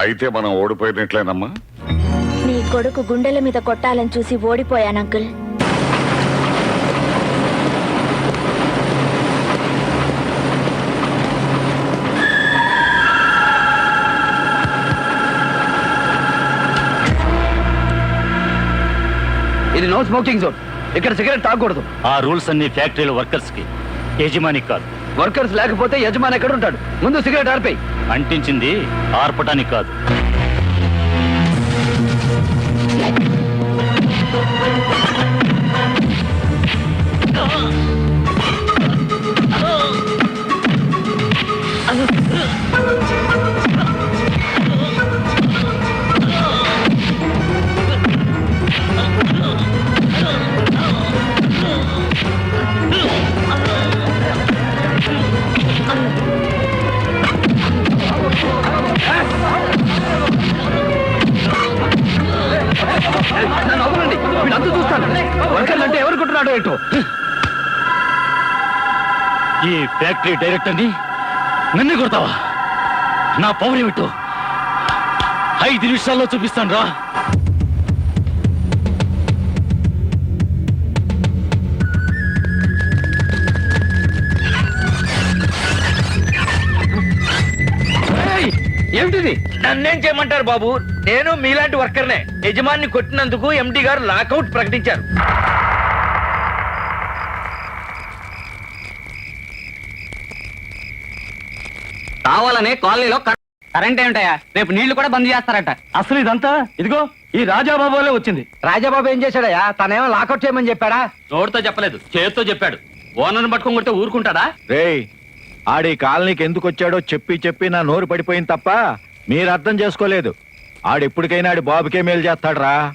అయితే మనం ఓడిపోయినట్లేనమ్మా. నీ కొడుకు గుండెల మీద కొట్టాలని చూసి ఓడిపోయాను అంకుల్. ఇది నో స్మోకింగ్ జోన్. ఇక్కడ సిగరెట్ తాగకూడదు. ఆ రూల్స్ అన్ని ఫ్యాక్టరీల వర్కర్స్కి యజమాని కాదు. వర్కర్స్ లేకపోతే యజమాని ఎక్కడ ఉంటాడు ముందు సిగరెట్ ఆర్పేయి. అంటించింది ఆర్పటానికి కాదు. వీళ్ళంతా చూస్తాను. వర్కర్లు అంటే ఎవరు కొట్టున్నాడో ఏంటో? ఈ ఫ్యాక్టరీ డైరెక్టర్ నిన్నే కొడతావా? నా పవర్ ఏమిటో? ఐదు నిమిషాల్లో చూపిస్తాను రా నన్నేం చేయమంటారు బాబు? నేను మీలాంటి వర్కర్నే. యజమాని కొట్టినందుకు ఎండి గారు లాకౌట్ ప్రకటించారు. కావాలనే కాలనీలో కరెంట్ ఏమిటయా రేపు నీళ్ళు కూడా బంద్ చేస్తారట. అసలు ఇదంతా? ఇదిగో ఈ రాజాబాబు వల్లే వచ్చింది. రాజాబాబు ఏం చేశాడయ్యా? తనేమో లాకౌట్ చేయమని చెప్పాడా? నోటితో చెప్పలేదు చేతితో చెప్పాడు. ఓనర్ని పట్టుకొని కొడితే ఊరుకుంటాడా? రేయ్ ఆడి కాలనీకి ఎందుకు వచ్చాడో చెప్పి చెప్పి నా నోరు పడిపోయింది తప్ప మీరు అర్థం చేసుకోలేదు. ఆడెప్పటికైనా ఆడి బాబుకే మేలు చేస్తాడ్రా.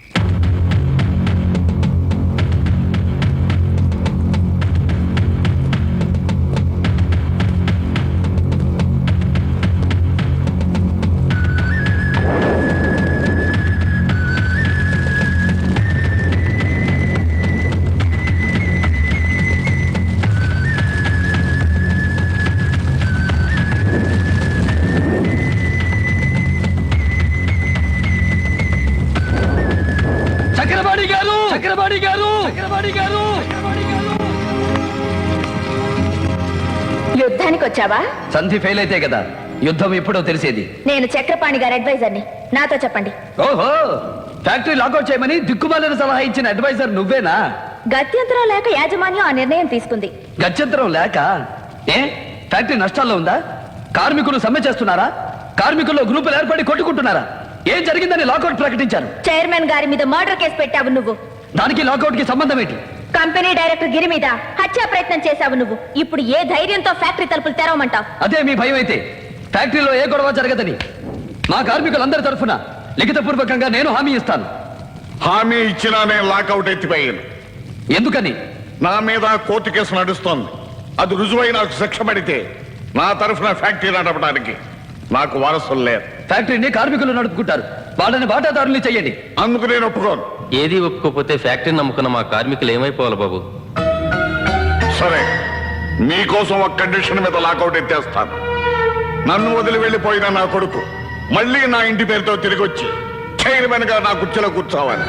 యుద్ధానికి వచ్చావా? సంధి ఫెయిల్ అయితే కదా యుద్ధం ఎప్పుడో తెలిసేది. నేను చక్రపాణి గారి అడ్వైజర్ని నాతో చెప్పండి. ఓహో ఫ్యాక్టరీ లాకౌట్ చేయమని దిక్కుమాలిన సలహా ఇచ్చిన అడ్వైజర్ నువ్వేనా? గత్యంతరం లేక యాజమాన్యం ఆ నిర్ణయం తీసుకుంది. గత్యంతరం లేక? ఏ? ఫ్యాక్టరీ నష్టాల్లో ఉందా? కార్మికులు సమ్మె చేస్తున్నారా? కార్మికుల్లో గ్రూపులు ఏర్పడి కొట్టుకుంటున్నారా? ఏం జరిగిందని లాకౌట్ ప్రకటించారు? చైర్మన్ గారి మీద మర్డర్ కేసు పెట్టావు నువ్వు. దానికి లాకౌట్కి సంబంధం ఏంటి? కంపెనీ డైరెక్టర్ గిరి మీద హత్యా ప్రయత్నం చేశావు నువ్వు. ఇప్పుడు ఏ ధైర్యంతో ఫ్యాక్టరీ తలుపులు తెరవమంటావు? అదే మీ భయం అయితే ఫ్యాక్టరీలో ఏ గొడవ జరగదని మా కార్మికులందరి తరఫున లిఖితపూర్వకంగా నేను హామీ ఇస్తాను. హామీ ఇచ్చినా నేను లాకౌట్ ఎత్తిపోయాను. ఎందుకని? నా మీద కోర్టు కేసు నడుస్తోంది. అది రుజువై నాకు శిక్ష పడితే నా తరఫున ఫ్యాక్టరీ నడపడానికి నాకు వారసులు లేరు. ఫ్యాక్టరీని కార్మికులు నడుపుకుంటారు. వాళ్ళని వాటాదారుల్ని చెయ్యండి. అందుకు నేను ఒప్పుకోను. ఏది ఒప్పుకోకపోతే ఫ్యాక్టరీ నమ్ముకున్న మా కార్మికులు ఏమైపోవాలి బాబు? సరే మీకోసం ఒక కండిషన్ మీద లాకౌట్ ఎత్తేస్తాను. నన్ను వదిలి వెళ్ళిపోయిన నా కొడుకు మళ్ళీ నా ఇంటి పేరుతో తిరిగి వచ్చి చైర్మన్గా నా కుర్చీలో కూర్చోవాలి.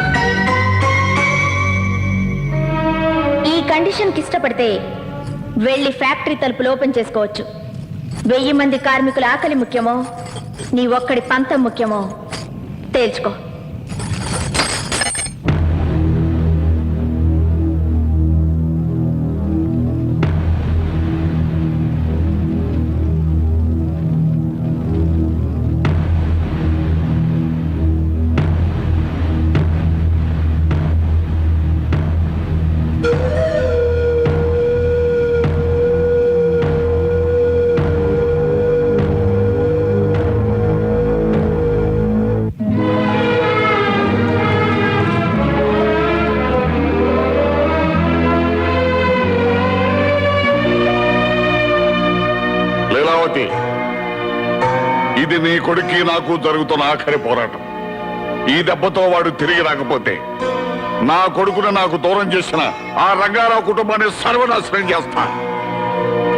ఈ కండిషన్కి ఇష్టపడితే వెళ్ళి ఫ్యాక్టరీ తలుపులు ఓపెన్ చేసుకోవచ్చు. వెయ్యి మంది కార్మికుల ఆకలి ముఖ్యమో నీ ఒక్కడి పంతం ముఖ్యమో తేల్చుకో. ఇది నీ కొడుక్కి నాకు జరుగుతున్న ఆఖరి పోరాటం. ఈ దెబ్బతో వాడు తిరిగి రాకపోతే నా కొడుకును నాకు దూరం చేసిన ఆ రంగారావు కుటుంబాన్ని సర్వనాశనం చేస్తా.